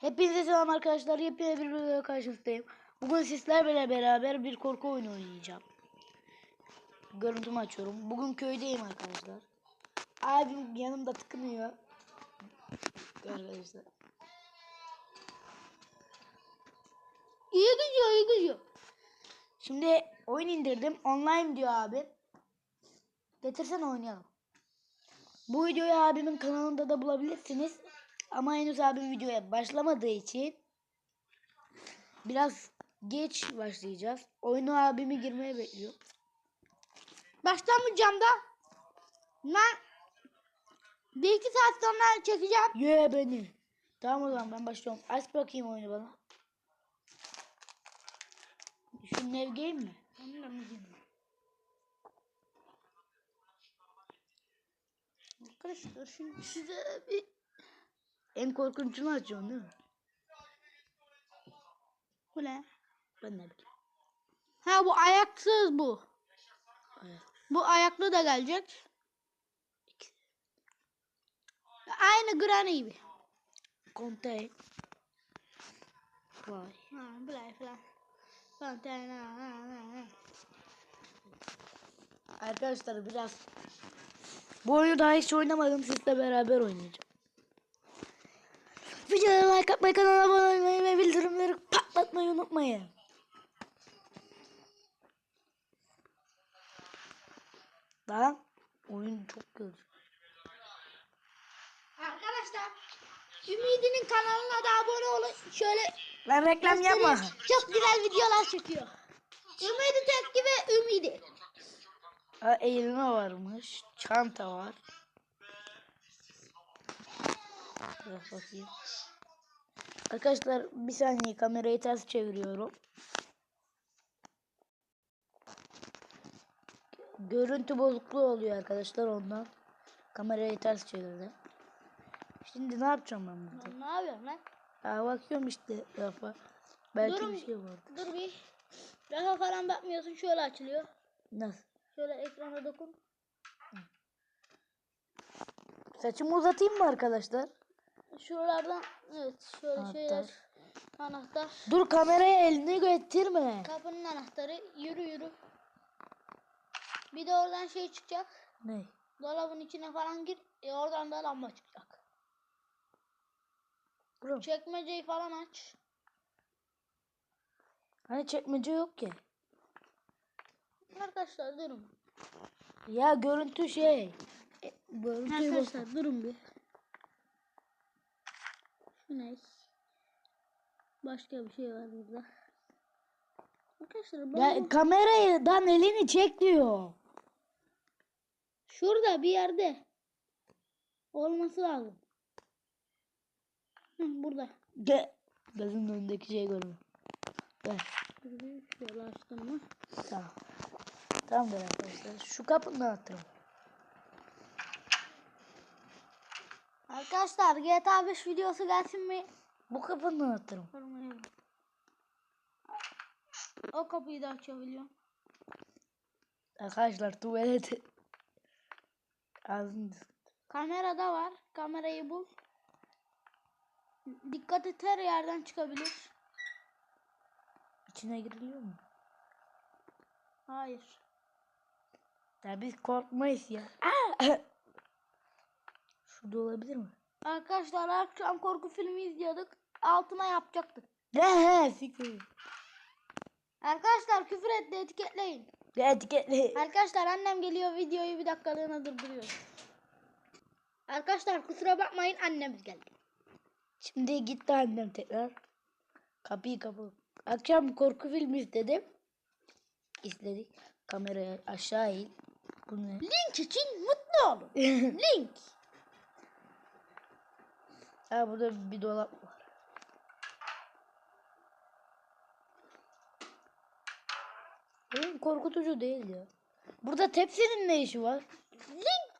Hepinize selam arkadaşlar. Yepyeni bir videoya karşınızdayım. Bugün sizlerle beraber bir korku oyunu oynayacağım. Görüntümü açıyorum. Bugün köydeyim arkadaşlar. Abim yanımda tıkınıyor. Arkadaşlar. İyi gidiyor, iyi gidiyor. Şimdi oyun indirdim. Online diyor abi. Getirsen oynayalım. Bu videoyu abimin kanalında da bulabilirsiniz. Ama henüz abim videoya başlamadığı için biraz geç başlayacağız. Oyunu abimi girmeye bekliyor. Başlamayacağım da. Ben bir iki saat sonra çekeceğim. Ye beni. Tamam o zaman ben başlıyorum. Aç bakayım oyunu bana. Şu Nev Game mi? Arkadaşlar şimdi size bir En korkunçunu açıyorsun değil mi? bu ne? Ben ne bileyim. Ha bu ayaksız bu. Ayak. Bu ayaklı da gelecek. Aynı Granny gibi. Contain. Vay. Ha böyle falan. Ha. Arkadaşlar biraz bu oyunu daha hiç oynamadım. Sizle beraber oynayacağım. Videoya like atmayı, kanala abone olmayı ve bildirimleri patlatmayı unutmayın. Lan oyun çok kötü. Arkadaşlar Ümidi'nin kanalına da abone olun. Şöyle Lan reklam yapma. çok güzel videolar çekiyor. Ümidi Tekki ve Ümidi. Ha, eğilme varmış. Çanta var. Biraz bakayım. Arkadaşlar bir saniye kamerayı ters çeviriyorum. Görüntü bozukluğu oluyor arkadaşlar ondan. Kamerayı ters çevirdim. Şimdi ne yapacağım ben burada? Ne yapıyorsun lan? Ya bakıyorum işte rafa. Belki Durun. bir şey vardı. Dur bir. Rafa falan bakmıyorsun şöyle açılıyor. Nasıl? Şöyle ekrana dokun. Saçımı uzatayım mı arkadaşlar? Şuralardan evet şöyle Anahtar. şeyler. Anahtar. Dur kameraya elini getirme. Kapının anahtarı. Yürü yürü. Bir de oradan şey çıkacak. Ne? Dolabın içine falan gir. E oradan da lamba çıkacak. Bro. Çekmeceyi falan aç. Hani çekmece yok ki. Arkadaşlar durun. Ya görüntü şey. E, görüntüyü bak. Arkadaşlar durun bir. Ne? Başka bir şey var burada. Arkadaşlar ben Ya kameraydan elini çek diyor. şurada bir yerde olması lazım. Hı, burada. Ge Gözümün önündeki şey görmüyor. Ver. Şöyle açtım mı? Tamam. Tamamdır arkadaşlar. Şu kapının anahtarı. Arkadaşlar GTA 5 videosu gelsin mi? Bu anahtarı. Sormayalım. O kapıyı da açabiliyorum. Arkadaşlar tuvalet. Ağzını Kamerada var. Kamerayı bul. Dikkat et her yerden çıkabilir. içine giriliyor mu? Hayır. Ya biz korkmayız ya. Şurada olabilir mi? Arkadaşlar akşam korku filmi izliyorduk. Altına yapacaktık. Ne he siktir. Arkadaşlar küfür etti etiketleyin. Ya etiketli. Arkadaşlar annem geliyor videoyu bir dakikalığına durduruyor. Arkadaşlar kusura bakmayın annemiz geldi. Şimdi gitti annem tekrar. Kapıyı kapı. Akşam korku filmi istedim. İstedik. Kamerayı aşağı eğil. Bu ne? Link için mutlu olun. Link. Ha burada bir dolap var. Oyun korkutucu değil ya. Burada tepsinin ne işi var? Link.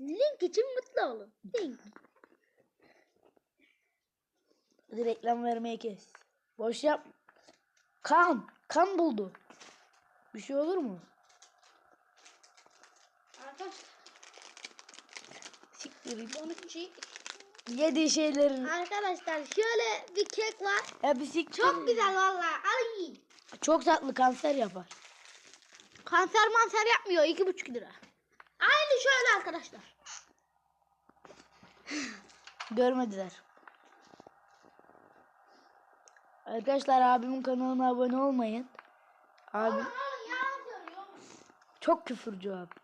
Link için mutlu olun. Link. Hadi reklam vermeye kes. Boş yap. Kan. Kan buldu. Bir şey olur mu? Arkadaşlar Siktir. onun için Yediği şeylerin Arkadaşlar şöyle bir kek var. hepsi Çok güzel vallahi. Alın yiyin. Çok tatlı kanser yapar. Kanser manser yapmıyor. iki buçuk lira. Aynı şöyle arkadaşlar. Görmediler. Arkadaşlar abimin kanalına abone olmayın. Abi çok küfürcü abi.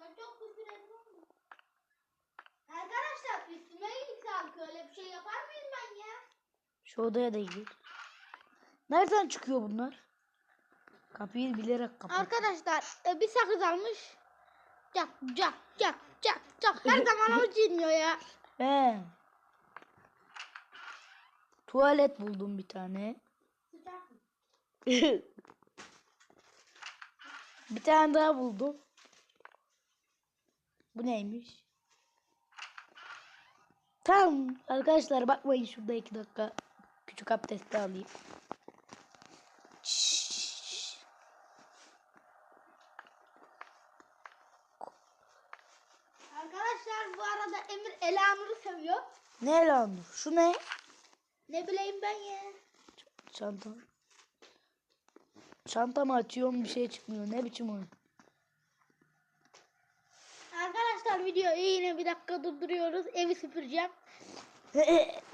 Ben çok küfür ediyorum. Arkadaşlar üstüme iyilik sağlık. Öyle bir şey yapar mıyım ben ya? Şu odaya da gir. Nereden çıkıyor bunlar? Kapıyı bilerek kapat. Arkadaşlar e, bir sakız almış. Cak cak cak cak cak. Her zaman o cinliyor ya. He. Tuvalet buldum bir tane. bir tane daha buldum. Bu neymiş? Tamam arkadaşlar bakmayın şurada iki dakika küçük abdesti alayım. Arkadaşlar bu arada Emir Elanur'u seviyor. Ne lan? bu? Şu ne? Ne bileyim ben ya. Çanta. Çantamı açıyorum bir şey çıkmıyor. Ne biçim oyun? Arkadaşlar videoyu yine bir dakika durduruyoruz. Evi süpüreceğim.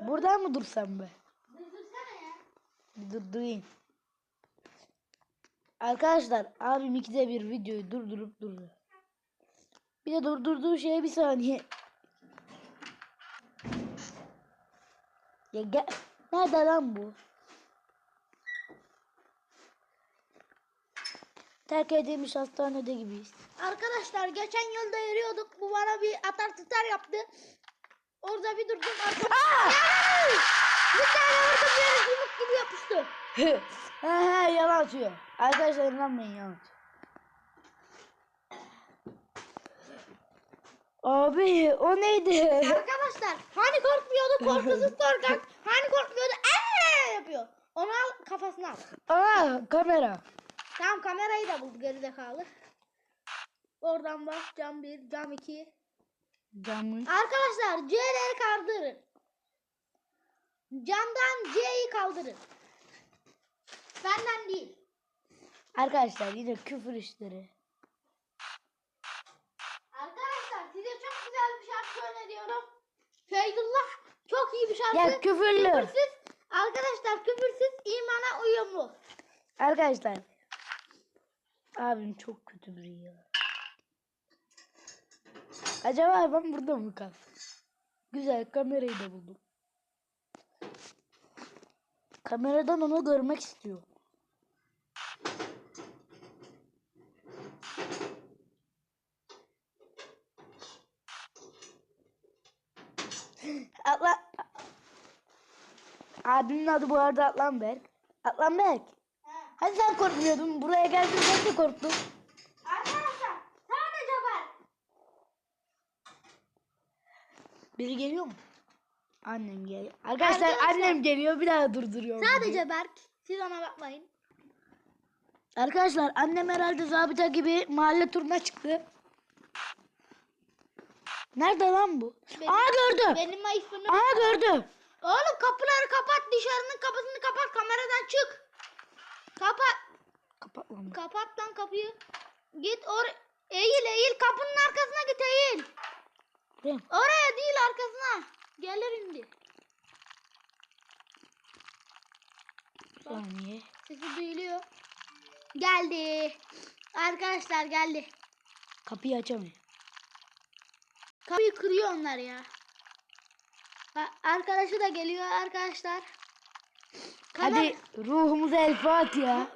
Buradan mı dursam be? Durdursana ya. Bir durdurayım. Arkadaşlar abim ikide bir videoyu durdurup duruyor. Bir de durdurduğu şey bir saniye. Ya gel. Nerede lan bu? Terk edilmiş hastanede gibiyiz. Arkadaşlar geçen yılda yürüyorduk. Bu bana bir atar tutar yaptı. Orada bir durdum. Arkadaşlar. Ya! Bir tane vurdum yere yumruk gibi yapıştı. he he yalan atıyor. Arkadaşlar inanmayın yalan atıyor. Abi o neydi? Arkadaşlar hani korkmuyordu korkusuz korkak. Hani korkmuyordu eee yapıyor. Onu al kafasına al. Aa kamera. Tamam kamerayı da buldu gerizekalı. Oradan bak cam 1, cam 2. Camı. Arkadaşlar C'leri kaldırın. Camdan C'yi kaldırın. Benden değil. Arkadaşlar yine küfür işleri. Arkadaşlar size çok güzel bir şarkı öneriyorum. Feyzullah çok iyi bir şarkı. Ya küfürlü. Küfürsüz. Arkadaşlar küfürsüz imana uyumlu. Arkadaşlar. Abim çok kötü biri ya. Acaba ben burada mı kalsam? Güzel kamerayı da buldum. Kameradan onu görmek istiyor. Atla. Abimin adı bu arada Atlanberk. Atlanberk. Hani sen korkmuyordun? Buraya geldin sen de korktun. Arkadaşlar sadece ben. Biri geliyor mu? Annem geliyor. Arkadaşlar, Arkadaşlar- annem geliyor bir daha durduruyor. Sadece Berk. Siz ona bakmayın. Arkadaşlar annem herhalde zabıta gibi mahalle turuna çıktı. Nerede lan bu? Benim- Aa gördü. Benim iPhone'um. Aa gördü. Oğlum kapıları kapat. Dışarının kapısını kapat. Kameradan çık. Kapat. Kapat lan. bunu. Kapat lan kapıyı. Git or eğil eğil kapının arkasına git eğil. Mı? Oraya değil arkasına. Gelir indi. Bir saniye. Sesi duyuluyor. Geldi. Arkadaşlar geldi. Kapıyı açamıyor. Kapıyı kırıyor onlar ya. Arkadaşı da geliyor arkadaşlar. Kamer- Hadi ruhumuza el Fatiha.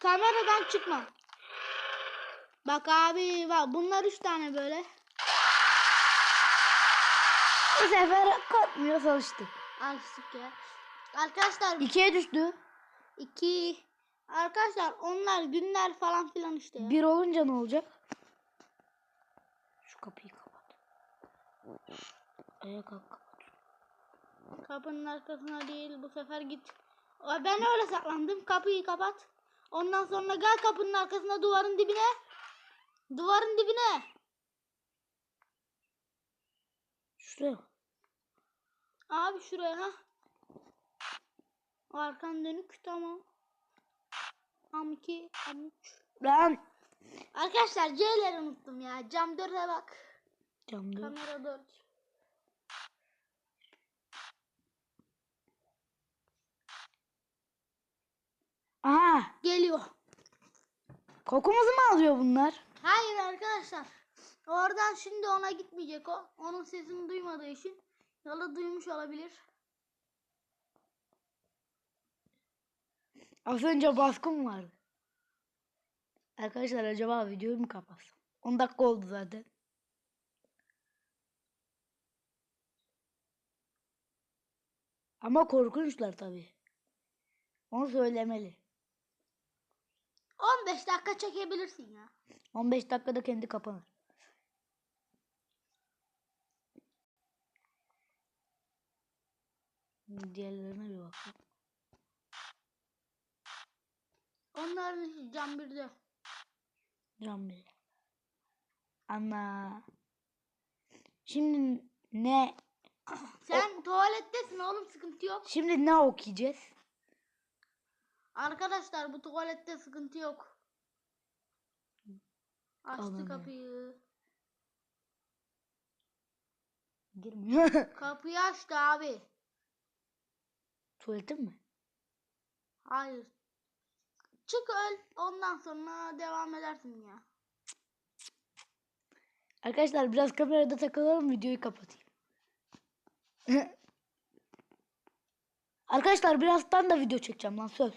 Kameradan çıkma. Bak abi bak bunlar üç tane böyle. Bu sefer korkmuyor çalıştı. Alıştık ya. Arkadaşlar İkiye düştü. iki arkadaşlar onlar günler falan filan işte ya. Bir olunca ne olacak? Şu kapıyı kapat. Ayağa kalk kapat. Kapının arkasına değil bu sefer git. Ben öyle saklandım. Kapıyı kapat. Ondan sonra gel kapının arkasına duvarın dibine. Duvarın dibine. Şuraya. Abi şuraya ha. Arkan dönük tamam. Am 2, am 3. Lan. Arkadaşlar C'leri unuttum ya. Cam 4'e bak. Camda. Kamera 4. Aa. Geliyor. Kokumuzu mu alıyor bunlar? Hayır arkadaşlar. Oradan şimdi ona gitmeyecek o. Onun sesini duymadığı için. Ya da duymuş olabilir. Az önce baskın vardı. Arkadaşlar acaba videoyu mu kapatsam? 10 dakika oldu zaten. Ama korkunçlar tabii. Onu söylemeli. 15 dakika çekebilirsin ya. 15 dakikada kendi kapanır. Diğerlerine bir bakalım. Onların cam 1'de. Can bir. Ana. Şimdi ne? Sen tuvalettesin oğlum sıkıntı yok. Şimdi ne okuyacağız? Arkadaşlar bu tuvalette sıkıntı yok. Açtı kapıyı. Girmiyor. Kapıyı açtı abi. Tuvaletin mi? Hayır. Çık öl. Ondan sonra devam edersin ya. Arkadaşlar biraz kamerada takılalım videoyu kapatayım. Arkadaşlar birazdan da video çekeceğim lan söz.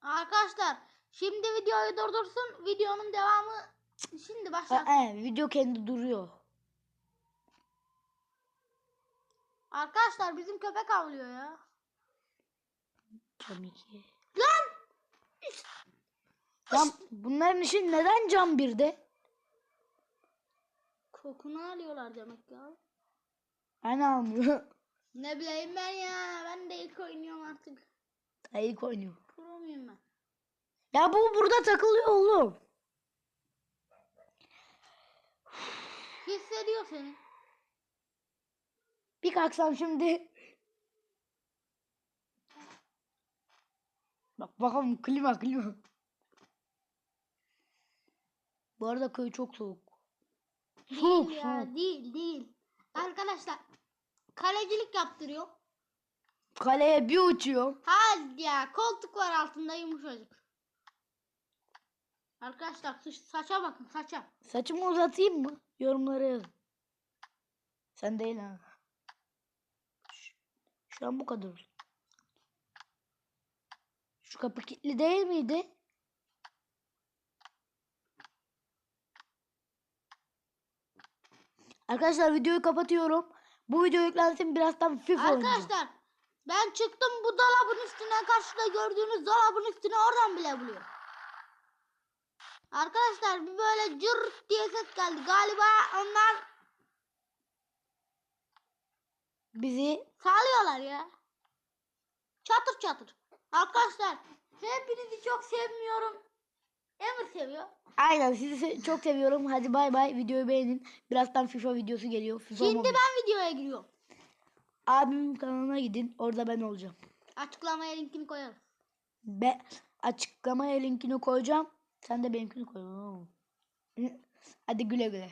Arkadaşlar şimdi videoyu durdursun. Videonun devamı şimdi başlar. he, video kendi duruyor. Arkadaşlar bizim köpek avlıyor ya. Cam 2. Lan! Lan bunların işi neden cam 1'de? Kokunu alıyorlar demek ya. Hani almıyor. Ne bileyim ben ya. Ben de ilk oynuyorum artık. İlk oynuyor. Pro muyum ben? Ya bu burada takılıyor oğlum. Hissediyor seni. Bir kalksam şimdi. Bak bakalım klima klima. Bu arada köy çok soğuk. Soğuk Değil ya soğuk. değil değil. Arkadaşlar kalecilik yaptırıyor. Kaleye bir uçuyor. Hadi ya koltuk var altında yumuşacık. Arkadaşlar saç- saça bakın saça. Saçımı uzatayım mı? Yorumlara yazın. Sen değil ha. Şu an bu kadar. Şu kapı kilitli değil miydi? Arkadaşlar videoyu kapatıyorum. Bu video yüklensin birazdan FIFA oynayacağım. Arkadaşlar ben çıktım bu dolabın üstüne karşıda gördüğünüz dolabın üstüne oradan bile buluyor. Arkadaşlar bir böyle cırt diye ses geldi. Galiba onlar Bizi sağlıyorlar ya. Çatır çatır. Arkadaşlar hepinizi çok sevmiyorum. Emir seviyor. aynen sizi se- çok seviyorum. Hadi bay bay. Videoyu beğenin. Birazdan FIFA videosu geliyor. FIFA Şimdi Mobile. ben videoya giriyorum. Abimin kanalına gidin. Orada ben olacağım. Açıklamaya linkini koyarım. Be açıklamaya linkini koyacağım. Sen de benimkini koy. Hadi güle güle.